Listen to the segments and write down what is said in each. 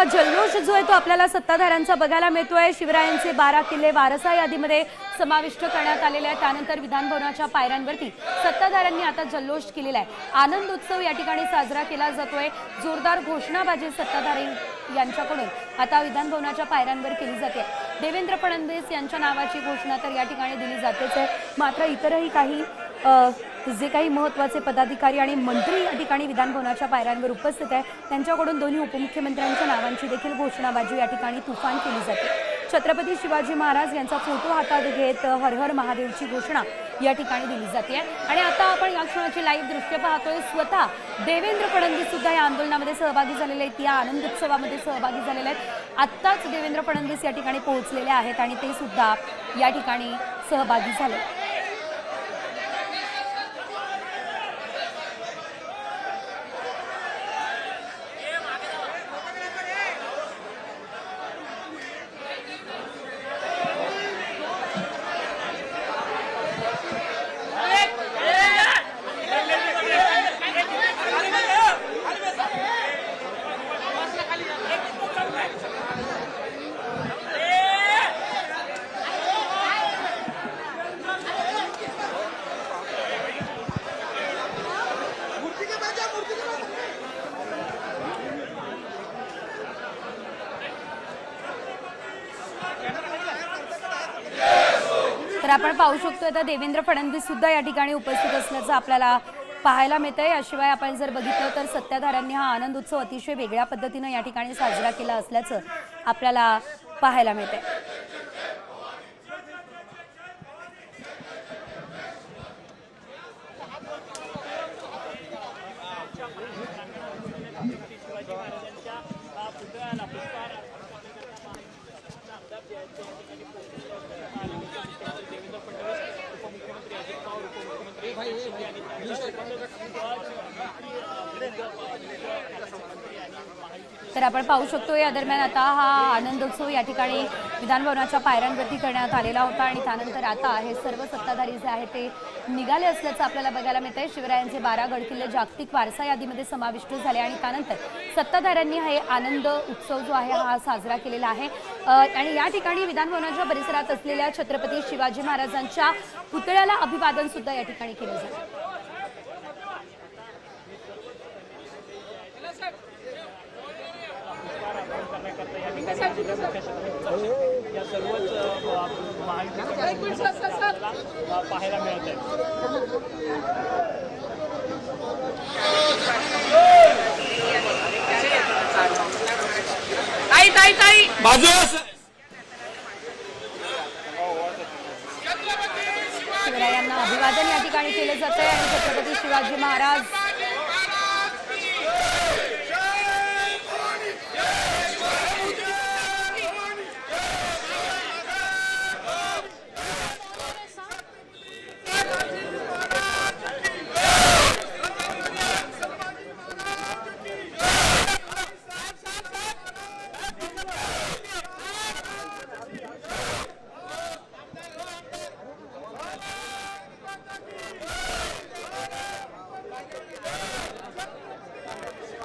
मोठा जल्लोष जो आहे तो आपल्याला सत्ताधाऱ्यांचा बघायला मिळतोय. शिवरायांचे बारा किल्ले वारसा यादीमध्ये समाविष्ट करण्यात आलेले आहे त्यानंतर विधानभवनाच्या पायऱ्यांवरती सत्ताधाऱ्यांनी आता जल्लोष केलेला आहे. आनंद उत्सव या ठिकाणी साजरा केला जातोय. जोरदार घोषणाबाजी सत्ताधारी यांच्याकडून आता विधानभवनाच्या पायऱ्यांवर केली जाते. देवेंद्र फडणवीस यांच्या नावाची घोषणा तर या ठिकाणी दिली जातेच आहे. मात्र इतरही काही जे काही महत्त्वाचे पदाधिकारी आणि मंत्री या ठिकाणी विधानभवनाच्या पायऱ्यांवर उपस्थित आहे त्यांच्याकडून दोन्ही उपमुख्यमंत्र्यांच्या नावांची देखील घोषणाबाजी या ठिकाणी तुफान केली जाते. छत्रपती शिवाजी महाराज यांचा फोटो हातात घेत हर हर महादेवची घोषणा या ठिकाणी दिली जाते. आणि आता आपण या क्षणाची लाईव्ह दृश्य पाहतोय. स्वतः देवेंद्र फडणवीस सुद्धा या आंदोलनामध्ये सहभागी झालेले आहेत. या आनंद उत्सवामध्ये सहभागी झालेले आहेत. आत्ताच देवेंद्र फडणवीस या ठिकाणी पोहोचलेले आहेत आणि ते सुद्धा या ठिकाणी सहभागी झाले. तर आपण पाहू शकतो आता देवेंद्र फडणवीस सुद्धा या ठिकाणी उपस्थित असल्याचं आपल्याला पाहायला मिळतंय. याशिवाय आपण जर बघितलं तर सत्ताधाऱ्यांनी हा आनंद उत्सव अतिशय वेगळ्या पद्धतीनं या ठिकाणी साजरा केला असल्याचं आपल्याला पाहायला मिळतंय. तर आपण पाहू शकतो या दरम्यान आता हा आनंदोत्सव या ठिकाणी विधानभवनाच्या पायऱ्यांवरती करण्यात आलेला होता आणि त्यानंतर आता हे सर्व सत्ताधारी जे आहेत ते निघाले असल्याचं आपल्याला बघायला मिळतंय. शिवरायांचे बारा गडकिल्ले जागतिक वारसा यादीमध्ये समाविष्ट झाले आणि त्यानंतर सत्ताधाऱ्यांनी हा हे आनंद उत्सव जो आहे हा साजरा केलेला आहे. आणि या ठिकाणी विधानभवनाच्या परिसरात असलेल्या छत्रपती शिवाजी महाराजांच्या पुतळ्याला अभिवादन सुद्धा या ठिकाणी केलं झालं या सर्वच अ, महायुतीच्या आपल्याला पाहायला मिळत आहे ताई ताई. ताई बाजूला. शिवरायांना अभिवादन या ठिकाणी केलं जातंय आणि छत्रपती शिवाजी महाराज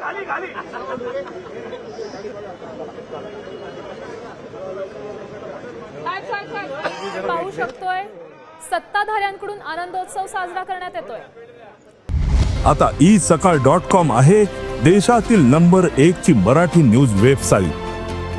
खाली खाली आपण पाहू शकतोय सत्ताधाऱ्यांकडून आनंदोत्सव साजरा करण्यात येतोय. आता ई सकाळ डॉट कॉम आहे देशातील नंबर एक ची मराठी न्यूज वेबसाईट.